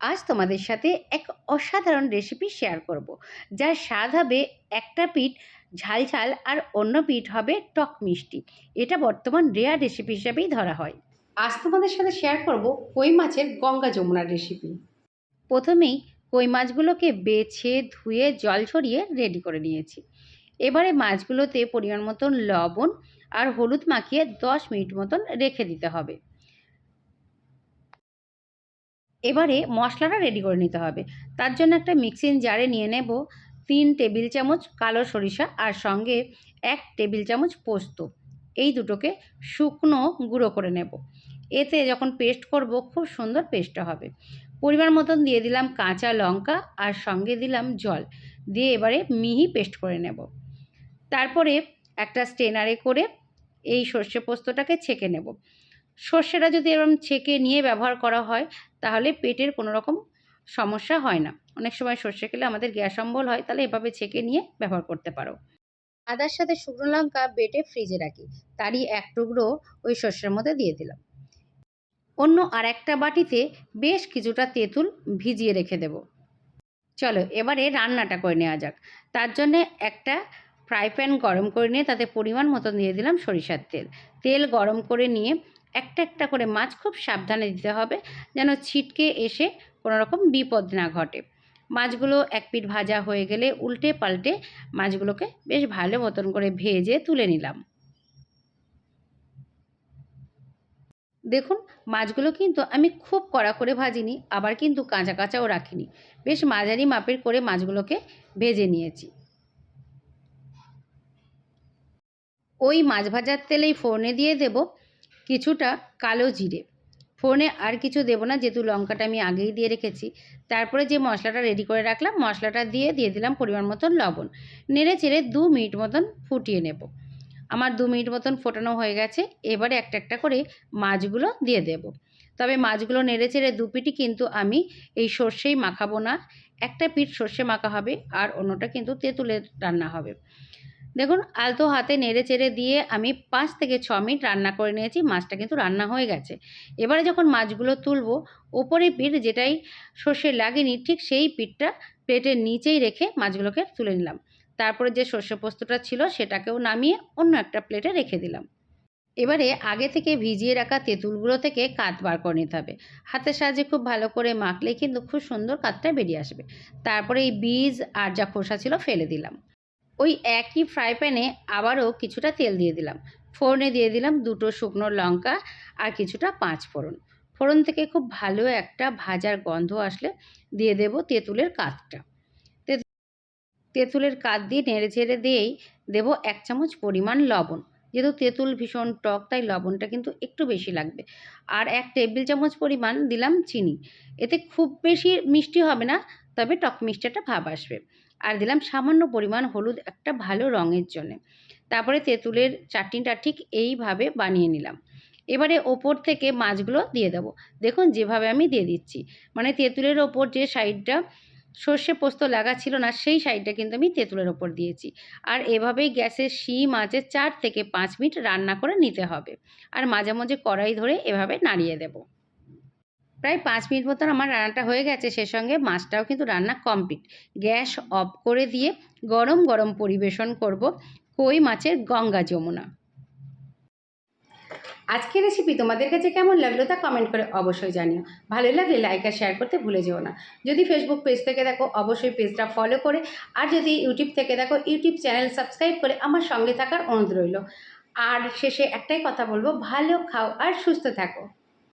আজ তোমাদের সাথে এক অসাধারণ রেসিপি শেয়ার করব, যার স্বাদ হবে একটা পিঠ ঝাল ঝাল আর অন্য পিঠ হবে টক মিষ্টি। এটা বর্তমান রেয়ার রেসিপি হিসাবেই ধরা হয়। আজ তোমাদের সাথে শেয়ার করব কই মাছের গঙ্গা যমুনার রেসিপি প্রথমেই কই মাছগুলোকে বেছে, ধুয়ে, জল ছড়িয়ে রেডি করে নিয়েছি। এবারে মাছগুলোতে পরিমাণ মতন লবণ আর হলুদ মাখিয়ে দশ মিনিট মতন রেখে দিতে হবে। এবারে মশলাটা রেডি করে নিতে হবে। তার জন্য একটা মিক্সিং জারে নিয়ে নেব তিন টেবিল চামচ কালো সরিষা আর সঙ্গে এক টেবিল চামচ পোস্ত। এই দুটোকে শুকনো গুঁড়ো করে নেব। এতে যখন পেস্ট করব খুব সুন্দর পেস্টটা হবে। পরিমাণ মতন দিয়ে দিলাম কাঁচা লঙ্কা আর সঙ্গে দিলাম জল। দিয়ে এবারে মিহি পেস্ট করে নেব। তারপরে একটা স্টেনারে করে এই সর্ষে পোস্তটাকে ছেঁকে নেব। সর্ষেটা যদি এরকম ছেঁকে নিয়ে ব্যবহার করা হয়, তাহলে পেটের কোনো রকম সমস্যা হয় না। অনেক সময় সর্ষে খেলে আমাদের গ্যাস অম্বল হয়, তাহলে এভাবে ছেঁকে নিয়ে ব্যবহার করতে পারো। আদার সাথে শুকনো লঙ্কা বেটে ফ্রিজে রাখি। তারই এক টুকরো ওই সর্ষের মধ্যে দিয়ে দিলাম। অন্য আর একটা বাটিতে বেশ কিছুটা তেঁতুল ভিজিয়ে রেখে দেব। চলো, এবারে রান্নাটা করে নেওয়া যাক। তার জন্যে একটা ফ্রাই প্যান গরম করে নিয়ে তাতে পরিমাণ মতন দিয়ে দিলাম সরিষার তেল। তেল গরম করে নিয়ে একটা একটা করে মাছ খুব সাবধানে দিতে হবে যেন ছিটকে এসে কোনো রকম বিপদ না ঘটে। মাছগুলো এক পিঠ ভাজা হয়ে গেলে উল্টে পাল্টে মাছগুলোকে বেশ ভালো মতন করে ভেজে তুলে নিলাম। দেখুন, মাছগুলো কিন্তু আমি খুব কড়া করে ভাজিনি, আবার কিন্তু কাঁচা কাঁচাও রাখিনি। বেশ মাঝারি মাপের করে মাছগুলোকে ভেজে নিয়েছি। ওই মাছ ভাজার তেলেই ফোড়নে দিয়ে দেব। কিছুটা কালো জিরে। ফোড়নে আর কিছু দেবো না, যেহেতু লঙ্কাটা আমি আগেই দিয়ে রেখেছি। তারপরে যে মশলাটা রেডি করে রাখলাম, মশলাটা দিয়ে দিয়ে দিলাম পরিমাণ মতন লবণ। নেড়ে চেড়ে দু মিনিট মতন ফুটিয়ে নেব। আমার দু মিনিট মতন ফোটানো হয়ে গেছে, এবারে একটা একটা করে মাছগুলো দিয়ে দেব। তবে মাছগুলো নেড়ে চেড়ে দু পিটি কিন্তু আমি এই সর্ষেই মাখাবো না। একটা পিঠ সর্ষে মাখা হবে, আর অন্যটা কিন্তু তেঁতুলের রান্না হবে। দেখুন, আলতো হাতে নেড়ে চেড়ে দিয়ে আমি পাঁচ থেকে ছ মিনিট রান্না করে নিয়েছি, মাছটা কিন্তু রান্না হয়ে গেছে। এবারে যখন মাছগুলো তুলবো, ওপরে পিঠ যেটাই সর্ষে লাগেনি, ঠিক সেই পিঠটা প্লেটের নিচেই রেখে মাছগুলোকে তুলে নিলাম। তারপরে যে সর্ষে পোস্তটা ছিল, সেটাকেও নামিয়ে অন্য একটা প্লেটে রেখে দিলাম। এবারে আগে থেকে ভিজিয়ে রাখা তেঁতুলগুলো থেকে কাত বার করে নিতে হবে। হাতের সাহায্যে খুব ভালো করে মাখলেই কিন্তু খুব সুন্দর কাতটা বেরিয়ে আসবে। তারপরে এই বীজ আর যা খোসা ছিল ফেলে দিলাম। ওই একই ফ্রাই প্যানে আবারও কিছুটা তেল দিয়ে দিলাম। ফোড়নে দিয়ে দিলাম দুটো শুকনো লঙ্কা আর কিছুটা পাঁচ ফোড়ন। ফোড়ন থেকে খুব ভালো একটা ভাজার গন্ধ আসলে দিয়ে দেব তেঁতুলের কাতটা। তেঁতুলের কাত দিয়ে নেড়ে ঝেড়ে দিয়েই দেব এক চামচ পরিমাণ লবণ। যেহেতু তেঁতুল ভীষণ টক, তাই লবণটা কিন্তু একটু বেশি লাগবে। আর এক টেবিল চামচ পরিমাণ দিলাম চিনি। এতে খুব বেশি মিষ্টি হবে না তবে টক মিষ্টিটা ভাব আসবে। আর দিলাম সামান্য পরিমাণ হলুদ, একটা ভালো রঙের জন্যে। তারপরে তেঁতুলের চাটনিটা ঠিক এইভাবে বানিয়ে নিলাম। এবারে ওপর থেকে মাছগুলো দিয়ে দেবো। দেখুন যেভাবে আমি দিয়ে দিচ্ছি। মানে তেঁতুলের ওপর যে সাইডটা সর্ষে পোস্ত লাগা ছিল না, সেই সাইডটা কিন্তু আমি তেঁতুলের ওপর দিয়েছি। আর এভাবেই গ্যাসের শিম আছে চার থেকে পাঁচ মিনিট রান্না করে নিতে হবে। আর মাঝে মাঝে কড়াই ধরে এভাবে নাড়িয়ে দেবো। প্রায় পাঁচ মিনিট মতন আমার রান্নাটা হয়ে গেছে। সে সঙ্গে মাছটাও কিন্তু রান্না কমপ্লিট। গ্যাস অফ করে দিয়ে গরম গরম পরিবেশন করব কই মাছের গঙ্গা যমুনা। আজকের রেসিপি তোমাদের কাছে কেমন লাগল তা কমেন্ট করে অবশ্যই জানিও। ভালো লাগলে লাইক আর শেয়ার করতে ভুলে যেও না। যদি ফেসবুক পেজ থেকে দেখো, অবশ্যই পেজটা ফলো করে। আর যদি ইউটিউব থেকে দেখো ইউটিউব চ্যানেল সাবস্ক্রাইব করে আমার সঙ্গে থাকার অনুরোধ রইল। আর শেষে একটাই কথা বলব, ভালো খাও আর সুস্থ থাকো।